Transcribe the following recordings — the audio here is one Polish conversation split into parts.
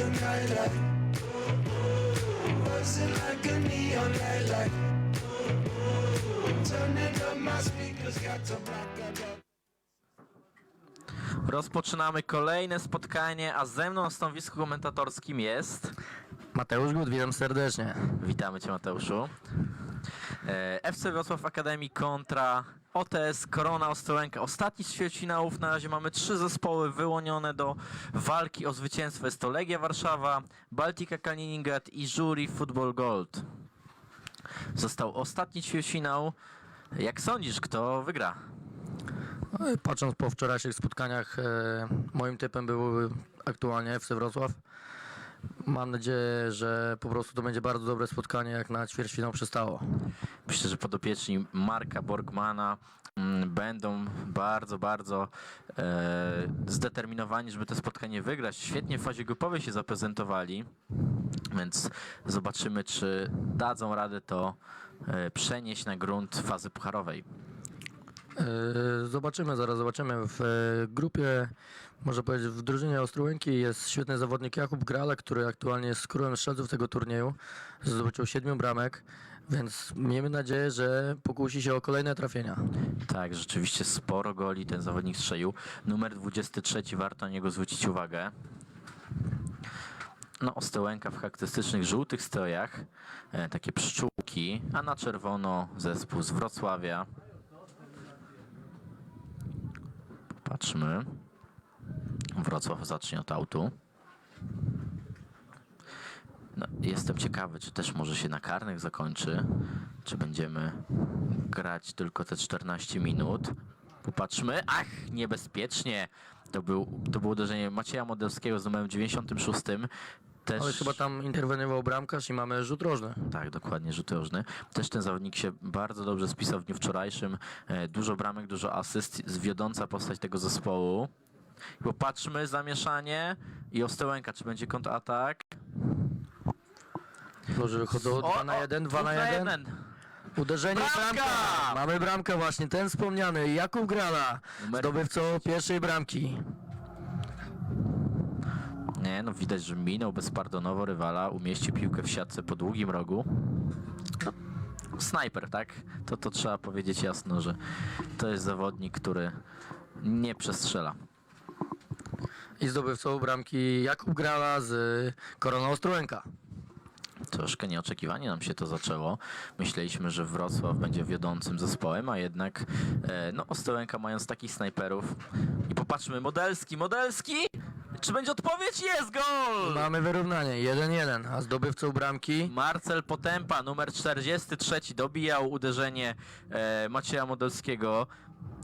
a nightlight. Buzzing like a neon nightlight. Turning up my speakers, got to block out the Rozpoczynamy kolejne spotkanie, a ze mną na stanowisku komentatorskim jest. Mateusz Gut, witam serdecznie. Witamy Cię, Mateuszu. E, FC Wrocław Akademii kontra OTS Korona Ostrołęka. Ostatni z ćwierćfinałów. Na razie mamy trzy zespoły wyłonione do walki o zwycięstwo. Jest to Legia Warszawa, Baltika Kaliningrad i Jury Football Gold. Został ostatni ćwierćfinał. Jak sądzisz, kto wygra? No Patrząc po wczorajszych spotkaniach, e, moim typem był aktualnie FC Wrocław. Mam nadzieję, że po prostu to będzie bardzo dobre spotkanie, jak na ćwierćfinał przystało. Myślę, że podopieczni Marka Borgmana mm, będą bardzo, bardzo e, zdeterminowani, żeby to spotkanie wygrać. Świetnie w fazie grupowej się zaprezentowali, więc zobaczymy, czy dadzą radę to e, przenieść na grunt fazy pucharowej. E, Zobaczymy, zaraz zobaczymy. W e, grupie, można powiedzieć, w drużynie Ostrołęki jest świetny zawodnik Jakub Grale, który aktualnie jest królem strzelców tego turnieju. Zdobył siedmiu bramek, więc miejmy nadzieję, że pokusi się o kolejne trafienia. Tak, rzeczywiście sporo goli ten zawodnik strzelił. Numer 23, warto na niego zwrócić uwagę. No, Ostełęka w charakterystycznych żółtych strojach, e, takie pszczółki, a na czerwono zespół z Wrocławia. Patrzmy. Wrocław zacznie od autu. No, jestem ciekawy, czy też może się na karnych zakończy, czy będziemy grać tylko te 14 minut. Popatrzmy. Ach, niebezpiecznie. To, był, to było uderzenie Macieja Modelskiego z numerem 96. Też... Ale chyba tam interweniował bramkarz i mamy rzut rożny. Tak, dokładnie, rzut rożny. Też ten zawodnik się bardzo dobrze spisał w dniu wczorajszym. E, Dużo bramek, dużo asyst, wiodąca postać tego zespołu. I Popatrzmy, zamieszanie i Ostełęka, czy będzie kontratak? Dobrze, wychodzą 2 na 1, 2 na 1. Uderzenie Bramka! bramka! Mamy bramkę właśnie, ten wspomniany Jakub Grala, zdobywcą pierwszej bramki. No widać, że minął bezpardonowo rywala, umieścił piłkę w siatce po długim rogu. No, snajper, tak? To, to trzeba powiedzieć jasno, że to jest zawodnik, który nie przestrzela. I zdobywcą bramki Jakub Grala z Koroną Ostrołęka. Troszkę nieoczekiwanie nam się to zaczęło. Myśleliśmy, że Wrocław będzie wiodącym zespołem, a jednak e, no Ostrołęka mając takich snajperów i popatrzmy, Modelski, Modelski! Czy będzie odpowiedź? Jest gol! Mamy wyrównanie 1-1, a zdobywcą bramki Marcel Potępa, numer 43, dobijał uderzenie e, Macieja Modelskiego.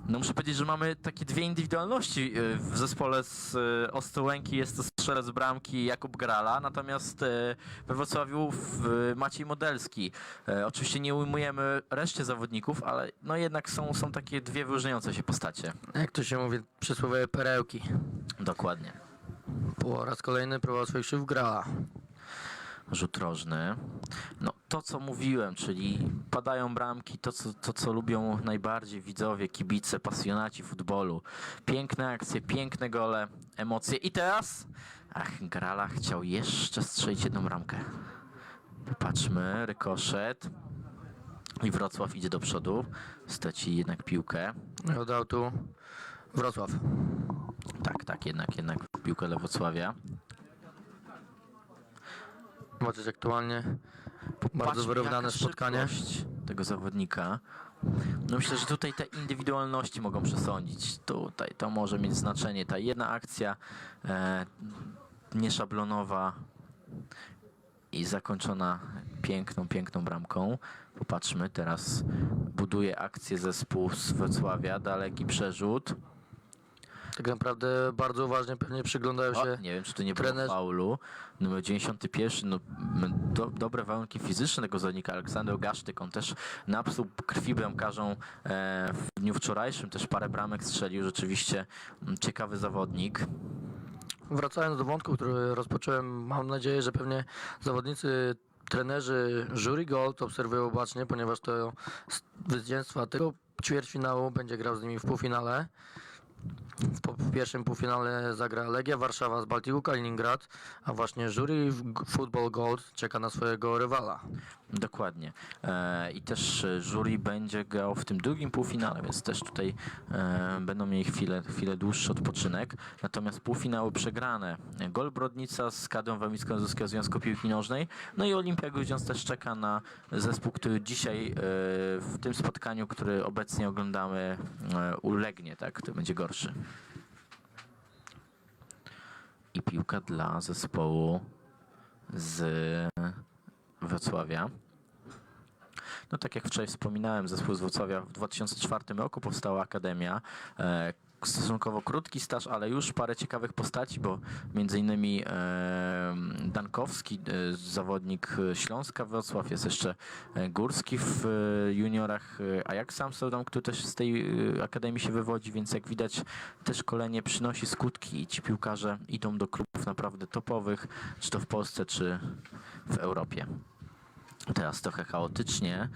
No muszę powiedzieć, że mamy takie dwie indywidualności e, w zespole z e, Ostrołęki. Jest to strzelec bramki Jakub Grala, natomiast e, we Wrocławiu w, Maciej Modelski. E, oczywiście nie ujmujemy reszcie zawodników, ale no jednak są, są takie dwie wyróżniające się postacie. jak to się mówi, przysłowiowe perełki. Dokładnie. Po raz kolejny próbował swoich sił Grala. rzut rożny. No to co mówiłem, czyli padają bramki, to co, to co lubią najbardziej widzowie, kibice, pasjonaci futbolu. Piękne akcje, piękne gole, emocje. I teraz, ach, Grala chciał jeszcze strzelić jedną bramkę. Popatrzmy, rykoszet. I Wrocław idzie do przodu, straci jednak piłkę. Oddał tu Wrocław. Tak, tak, jednak, jednak piłkę dla Wrocławia. Zobaczyć aktualnie bardzo Patrzmy, wyrównane jaka spotkanie. szybkość tego zawodnika. No myślę, że tutaj te indywidualności mogą przesądzić. Tutaj to może mieć znaczenie. Ta jedna akcja e, nieszablonowa i zakończona piękną, piękną bramką. Popatrzmy, teraz buduje akcję zespół z Wrocławia, daleki przerzut. Tak naprawdę bardzo uważnie pewnie przyglądają O, się nie wiem, czy to nie było trener- faulu. Numer 91, no, do, dobre warunki fizyczne tego zawodnika. Aleksander Gasztyk, on też napsuł krwi bramkarzom e, w dniu wczorajszym. Też parę bramek strzelił. Rzeczywiście ciekawy zawodnik. Wracając do wątku, który rozpocząłem, mam nadzieję, że pewnie zawodnicy, trenerzy jury Gold obserwują bacznie, ponieważ to zwycięstwa tego ćwierćfinału będzie grał z nimi w półfinale. W, pierwszym półfinale zagra Legia Warszawa z Baltiku Kaliningrad, a właśnie jury Football Gold czeka na swojego rywala. Dokładnie. E, I też jury będzie grał w tym drugim półfinale, więc też tutaj e, będą mieli chwilę, chwilę dłuższy odpoczynek. Natomiast półfinały przegrane. Gol Brodnica z Kadrą Wałęską Mazurskiego Związku Piłki Nożnej. No i Olimpia Grudziądz też czeka na zespół, który dzisiaj e, w tym spotkaniu, który obecnie oglądamy, ulegnie, tak? Który będzie gorszy. I piłka dla zespołu z Wrocławia. No tak jak wczoraj wspominałem, zespół z Wrocławia w 2004 roku powstała Akademia. Stosunkowo krótki staż, ale już parę ciekawych postaci, bo między innymi e, Dankowski, e, zawodnik Śląska Wrocław, jest jeszcze e, Górski w juniorach e, Ajax Amsterdam, który też z tej Akademii się wywodzi, więc jak widać te szkolenie przynosi skutki i ci piłkarze idą do klubów naprawdę topowych, czy to w Polsce, czy w Europie. Teraz trochę chaotycznie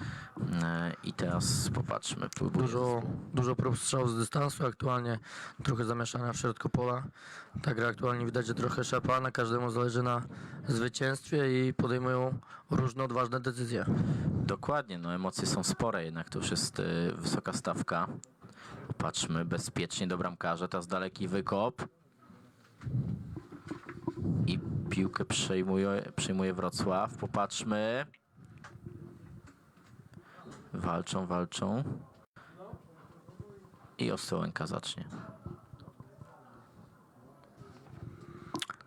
e, i teraz popatrzmy. próbuję Dużo, dużo prób strzałów z dystansu aktualnie, trochę zamieszania w środku pola. Ta gra aktualnie widać, że trochę szarpana, każdemu zależy na zwycięstwie i podejmują różne odważne decyzje. Dokładnie, no emocje są spore, jednak to już jest e, wysoka stawka. Patrzmy bezpiecznie do bramkarza, teraz daleki wykop. I piłkę przejmuje, przejmuje Wrocław. Popatrzmy. Walczą, walczą. I Ostrołęka zacznie.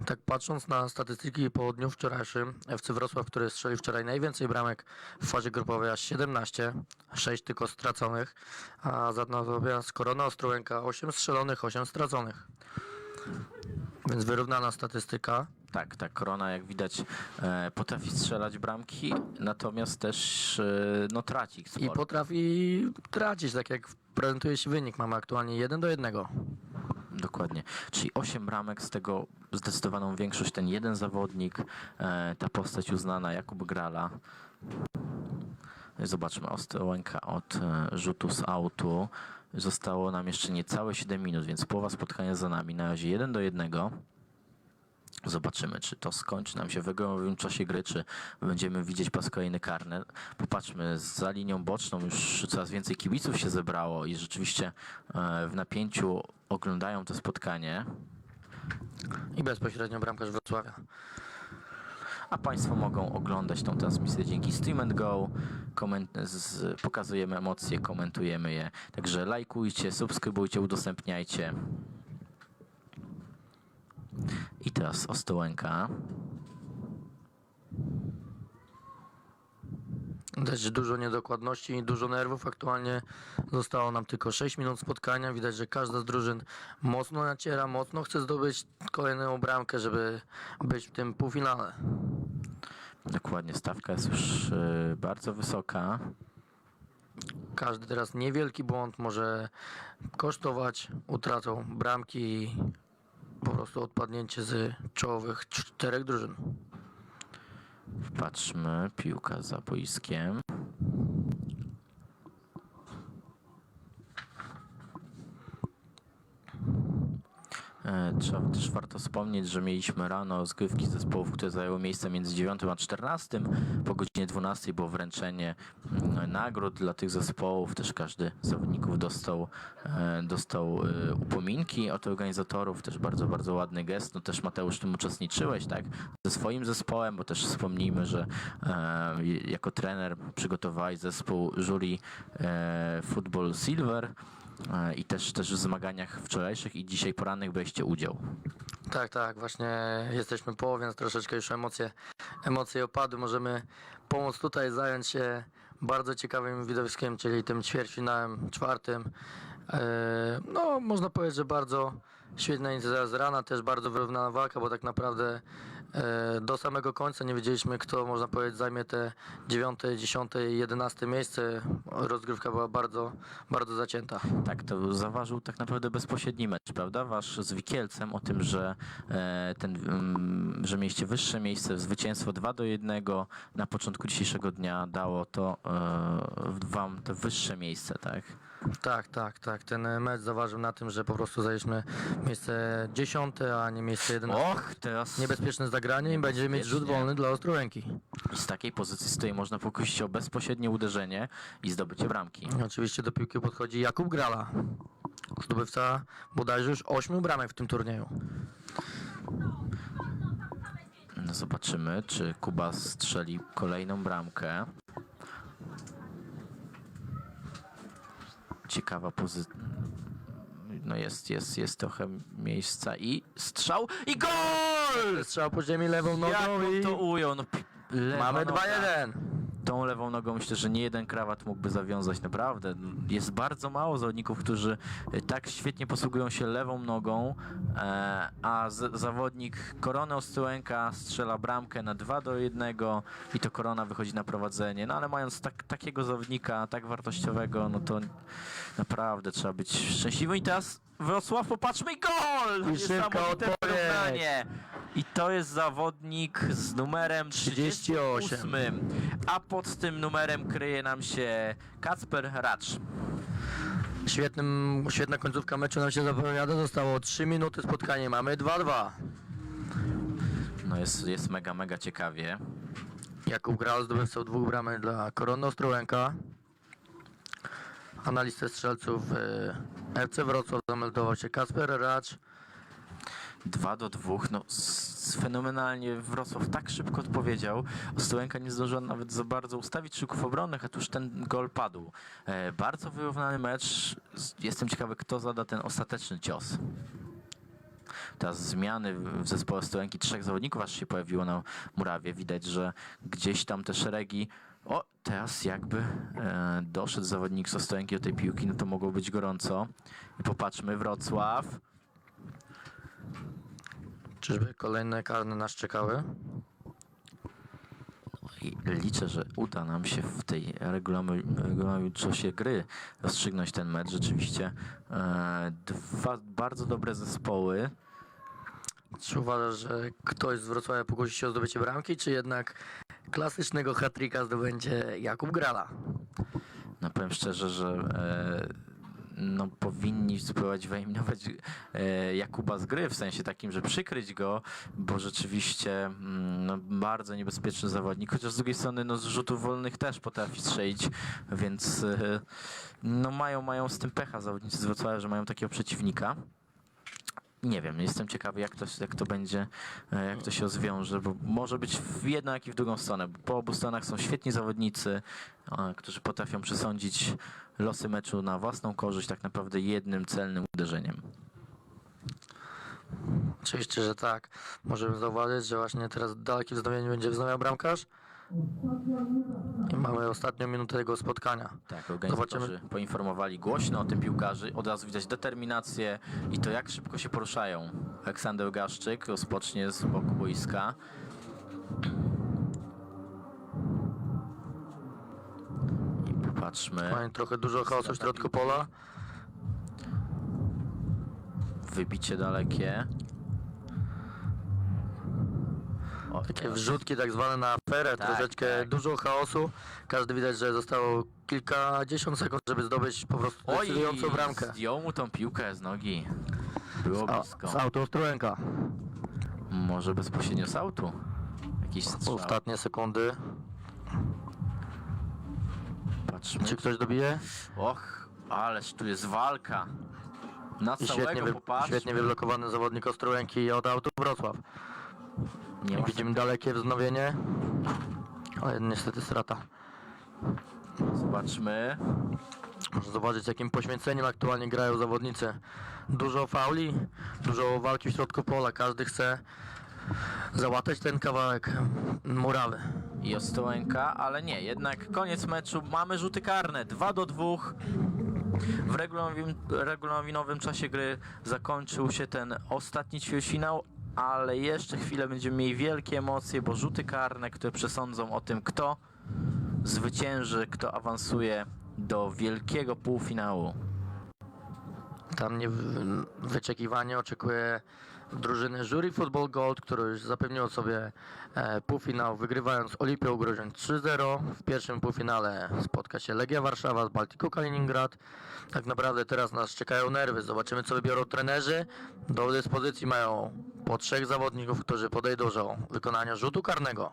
Tak patrząc na statystyki po dniu wczorajszym, FC Wrocław, który strzelił wczoraj najwięcej bramek w fazie grupowej, aż 17, 6 tylko straconych, a za natomiast Korona Ostrołęka 8 strzelonych, 8 straconych. Więc wyrównana statystyka. Tak, tak, Korona jak widać e, potrafi strzelać bramki, natomiast też e, no, traci ich I sporo. potrafi tracić, tak jak prezentuje się wynik. Mamy aktualnie 1 do 1. Dokładnie. Czyli 8 bramek, z tego zdecydowaną większość ten jeden zawodnik, e, ta postać uznana Jakub Grala. Zobaczmy, Ostrołęka od e, rzutu z autu. Zostało nam jeszcze niecałe 7 minut, więc połowa spotkania za nami. Na razie 1 do 1. Zobaczymy, czy to skończy nam się w ogromnym czasie gry, czy będziemy widzieć raz kolejny karne. Popatrzmy, za linią boczną już coraz więcej kibiców się zebrało i rzeczywiście e, w napięciu oglądają to spotkanie. I bezpośrednio bramkarz Wrocławia. A Państwo mogą oglądać tą transmisję dzięki Stream Go. Koment- z, pokazujemy emocje, komentujemy je. Także lajkujcie, subskrybujcie, udostępniajcie. I teraz Ostołęka. Widać dużo niedokładności i dużo nerwów. Aktualnie zostało nam tylko 6 minut spotkania. Widać, że każda z drużyn mocno naciera, mocno chce zdobyć kolejną bramkę, żeby być w tym półfinale. Dokładnie, stawka jest już e, bardzo wysoka. Każdy teraz niewielki błąd może kosztować utratą bramki po prostu odpadnięcie z czołowych czterech drużyn. Patrzmy, piłka za boiskiem. Trzeba też warto wspomnieć, że mieliśmy rano rozgrywki zespołów, które zajęły miejsce między 9 a 14. Po godzinie 12 było wręczenie mm, nagród dla tych zespołów. Też każdy z zawodników dostał, e, dostał e, upominki od organizatorów. Też bardzo, bardzo ładny gest. No też Mateusz, tym uczestniczyłeś, tak? Ze swoim zespołem, bo też wspomnijmy, że e, jako trener przygotowałeś zespół jury e, Football Silver e, i też, też w zmaganiach wczorajszych i dzisiaj porannych braliście udział. Tak, tak, właśnie jesteśmy po, więc troszeczkę już emocje, emocje opadły. Możemy pomóc tutaj zająć się bardzo ciekawym widowiskiem, czyli tym ćwierćfinałem czwartym. E, No, można powiedzieć, że bardzo świetna inicjatywa z rana, też bardzo wyrównana walka, bo tak naprawdę e, do samego końca nie wiedzieliśmy, kto, można powiedzieć, zajmie te dziewiąte, dziesiąte i jedenaste miejsce. Rozgrywka była bardzo, bardzo zacięta. Tak, to zaważył tak naprawdę bezpośredni mecz, prawda? Wasz z Wikielcem o tym, że e, ten, mm, że mieliście wyższe miejsce, zwycięstwo 2 do 1 na początku dzisiejszego dnia dało to e, wam to wyższe miejsce, tak? Tak, tak, tak. Ten e, mecz zaważył na tym, że po prostu zajęliśmy miejsce dziesiąte, a nie miejsce jedenaste. Och, teraz Niebezpieczne zagranie i będziemy mieć rzut Bezpiecznie. wolny dla Ostrołęki. z takiej pozycji z można pokusić o bezpośrednie uderzenie i zdobycie bramki. Oczywiście do piłki podchodzi Jakub Grala. Zdobywca bodajże już ośmiu bramek w tym turnieju. No zobaczymy, czy Kuba strzeli kolejną bramkę. Ciekawa pozycja. No jest, jest, jest trochę miejsca i strzał i gol! Strzał po ziemi lewą Jak nogą on i to ujął? No, pi- lewa mamy noga. 2-1. Tą lewą nogą myślę, że nie jeden krawat mógłby zawiązać, naprawdę. Jest bardzo mało zawodników, którzy tak świetnie posługują się lewą nogą, e, a zawodnik Korony Ostrołęka strzela bramkę na 2 do 1 i to Korona wychodzi na prowadzenie. No ale mając tak, takiego zawodnika, tak wartościowego, no to naprawdę trzeba być szczęśliwym. I teraz Wrocław, popatrzmy gol! I szybka Niesamowite odpowiedź. I to jest zawodnik z numerem 38. 38. A pod tym numerem kryje nam się Kacper Racz. Świetnym, świetna końcówka meczu nam się zapowiada. Zostało 3 minuty spotkania. Mamy 2-2. No jest, jest mega, mega ciekawie. Jakub Gral zdobywcą dwóch bramek dla Korony Ostrołęka. A na listę strzelców e, FC Wrocław zameldował się Kasper Racz. 2 do 2. No, fenomenalnie Wrocław tak szybko odpowiedział. Ostrołęka nie zdążyła nawet za bardzo ustawić szyków obronnych, a tuż ten gol padł. E, bardzo wyrównany mecz. Jestem ciekawy, kto zada ten ostateczny cios. Teraz zmiany w zespole Ostrołęki. Trzech zawodników aż się pojawiło na murawie. Widać, że gdzieś tam te szeregi... O, teraz jakby e, doszedł zawodnik z Ostrołęki do tej piłki, no to mogło być gorąco. I popatrzmy, Wrocław. Czyżby kolejne karne nas czekały? I liczę, że uda nam się w tej regulaminowej czasie gry rozstrzygnąć ten mecz. Rzeczywiście e, dwa bardzo dobre zespoły. Czy uważasz, że ktoś z Wrocławia pokusi się o zdobycie bramki, czy jednak klasycznego hat-tricka zdobędzie Jakub Grala? No powiem szczerze, że e, no, powinni spróbować wyeliminować e, Jakuba z gry, w sensie takim, że przykryć go, bo rzeczywiście mm, no, bardzo niebezpieczny zawodnik, chociaż z drugiej strony no, z rzutów wolnych też potrafi strzelić, więc e, no, mają, mają z tym pecha zawodnicy z Wrocławia, że mają takiego przeciwnika. Nie wiem, jestem ciekawy jak to, jak to będzie, e, jak to się rozwiąże, bo może być w jedną jak i w drugą stronę. Po obu stronach są świetni zawodnicy, e, którzy potrafią przesądzić losy meczu na własną korzyść tak naprawdę jednym celnym uderzeniem. Oczywiście, że tak. Możemy zauważyć, że właśnie teraz dalekie wznowienie będzie wznawiał bramkarz. Mamy ostatnią minutę tego spotkania. Tak, organizatorzy Zobaczymy. poinformowali głośno o tym piłkarzy, od razu widać determinację i to jak szybko się poruszają. Aleksander Gaszczyk rozpocznie z boku boiska. I popatrzmy. Mamy trochę dużo chaosu w środku pola. Wybicie dalekie. Takie wrzutki tak zwane na aferę, Tak, troszeczkę tak. dużo chaosu. Każdy widać, że zostało kilkadziesiąt sekund, żeby zdobyć po prostu decydującą bramkę. zdjął mu tą piłkę z nogi. Było A, blisko. z. Może bezpośrednio z autu. Jakiś strzał. Ostatnie sekundy. Patrzmy. Czy ktoś dobije? Och, ależ tu jest walka. Na I świetnie, całego wy, świetnie wyblokowany zawodnik Ostrołęki od auto Wrocław. Nie ma Widzimy dalekie wznowienie. Ale niestety strata. Zobaczmy. Można zobaczyć, jakim poświęceniem aktualnie grają zawodnicy. Dużo fauli, dużo walki w środku pola. Każdy chce załatać ten kawałek murawy. I ale nie, jednak koniec meczu. Mamy rzuty karne. 2 do 2. W regulamin- regulaminowym czasie gry zakończył się ten ostatni ćwierćfinał, ale jeszcze chwilę będziemy mieli wielkie emocje, bo rzuty karne, które przesądzą o tym, kto zwycięży, kto awansuje do wielkiego półfinału. Tam nie wyczekiwanie oczekuje drużyny Jury Football Gold, które już zapewniło sobie e, półfinał, wygrywając Olimpią Grudziądz 3-0. W pierwszym półfinale spotka się Legia Warszawa z Baltiku Kaliningrad. Tak naprawdę teraz nas czekają nerwy. Zobaczymy, co wybiorą trenerzy. Do dyspozycji mają po trzech zawodników, którzy podejdą do wykonania rzutu karnego.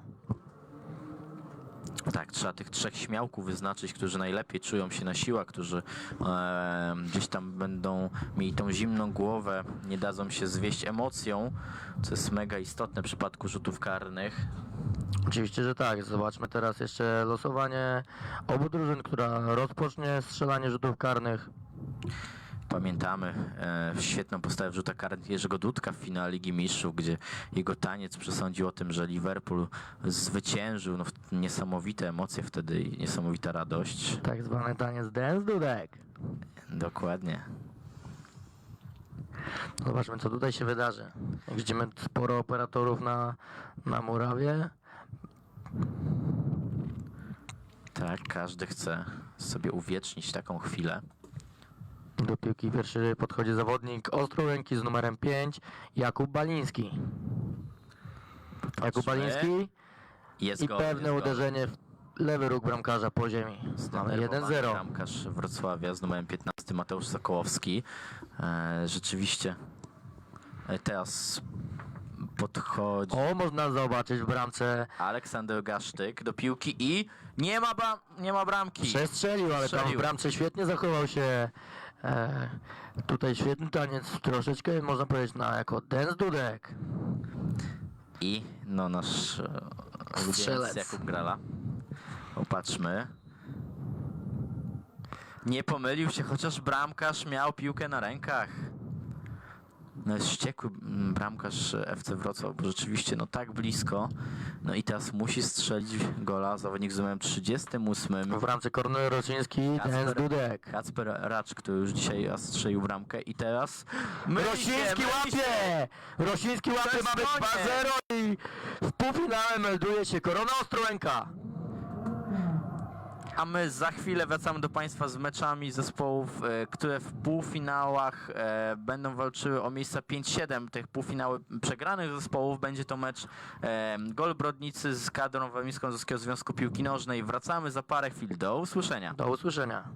Tak, trzeba tych trzech śmiałków wyznaczyć, którzy najlepiej czują się na siłach, którzy e, gdzieś tam będą mieli tą zimną głowę, nie dadzą się zwieść emocją, co jest mega istotne w przypadku rzutów karnych. Oczywiście, że tak. Zobaczmy teraz jeszcze losowanie obu drużyn, która rozpocznie strzelanie rzutów karnych. Pamiętamy e, świetną postawę w rzutach karnych Jerzego Dudka w finale Ligi Mistrzów, gdzie jego taniec przesądził o tym, że Liverpool zwyciężył. No, niesamowite emocje wtedy i niesamowita radość. Tak zwany taniec dance dudek. Dokładnie. Zobaczmy, co tutaj się wydarzy. Jak Widzimy sporo operatorów na, na murawie. Tak, każdy chce sobie uwiecznić taką chwilę. Do piłki pierwszy podchodzi zawodnik Ostrołęki z numerem 5, Jakub Baliński. Jakub. Baliński Jest i gol, pewne jest uderzenie w lewy róg bramkarza po ziemi. Mamy Zdenerwowany 1-0. Bramkarz Wrocławia z numerem 15 Mateusz Sokołowski. E, rzeczywiście e, teraz podchodzi O, można zobaczyć w bramce. Aleksander Gasztyk do piłki i nie ma, bram, nie ma bramki. Przestrzelił, ale tam w Strzelił. bramce świetnie zachował się. E, tutaj świetny taniec, troszeczkę można powiedzieć na jako dance dudek. I no nasz e, Strzelec. Jakub Grala. Popatrzmy. Nie pomylił się, chociaż bramkarz miał piłkę na rękach. No jest wściekły mm, bramkarz FC Wrocław, bo rzeczywiście no tak blisko. No i teraz musi strzelić gola zawodnik z numerem 38. W bramce Kornel Rosiński, Kacper. dance dudek. Kacper Racz, który już dzisiaj raz strzelił bramkę i teraz... myli się, Rosiński łapie! Rosiński łapie, jest ma być koniec. 2-0 i w półfinale melduje się Korona Ostrołęka. A my za chwilę wracamy do Państwa z meczami zespołów, e, które w półfinałach e, będą walczyły o miejsca 5-7. Tych półfinały przegranych zespołów będzie to mecz e, Gol Brodnicy z kadrą Warmińską Związku Związku Piłki Nożnej. Wracamy za parę chwil. Do usłyszenia. Do usłyszenia.